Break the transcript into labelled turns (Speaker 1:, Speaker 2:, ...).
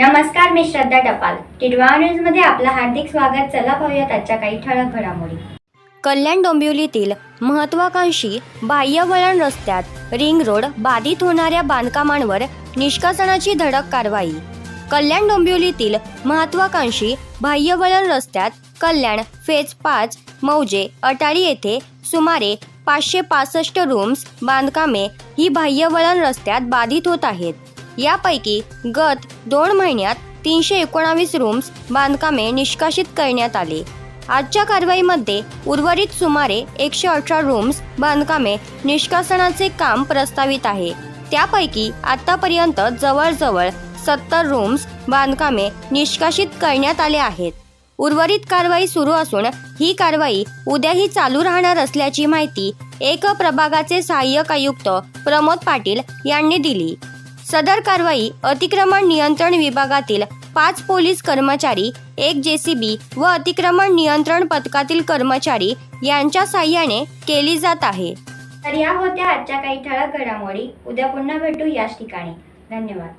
Speaker 1: नमस्कार मी श्रद्धा टपाल. टिडवा न्यूजमध्ये आपलं हार्दिक स्वागत. चला पाहूयात आजच्या काही ठळक घडामोडी.
Speaker 2: कल्याण डोंबिवलीतील महत्वाकांक्षी बाह्यवळण रस्त्यात रिंग रोड बाधित होणाऱ्या बांधकामांवर निष्कासनाची धडक कारवाई. कल्याण डोंबिवलीतील महत्वाकांक्षी बाह्यवळण रस्त्यात कल्याण फेज पाच मौजे अटारी येथे सुमारे पाचशे पासष्ट रूम्स बांधकामे ही बाह्यवळण रस्त्यात बाधित होत आहेत. यापैकी गत दोन महिन्यात तीनशे एकोणावीस रूम्स बांधकामे निष्कासित करण्यात आले. आजच्या कारवाईमध्ये उर्वरित सुमारे एकशे अठरा रूम्स बांधकामे निष्कासनाचे काम प्रस्तावित आहे. त्यापैकी आतापर्यंत जवळजवळ सत्तर रूम्स बांधकामे निष्कासित करण्यात आले आहेत. उर्वरित कारवाई सुरू असून ही कारवाई उद्याही चालू राहणार असल्याची माहिती एक प्रभागाचे सहाय्यक आयुक्त प्रमोद पाटील यांनी दिली. सदर कारवाई अतिक्रमण नियंत्रण विभागातील पाच पोलीस कर्मचारी एक जेसीबी व अतिक्रमण नियंत्रण पथकातील कर्मचारी यांच्या साह्याने केली जात आहे.
Speaker 1: तर या होत्या आजच्या काही ठळक घडामोडी. उद्या पुन्हा भेटू याच ठिकाणी. धन्यवाद.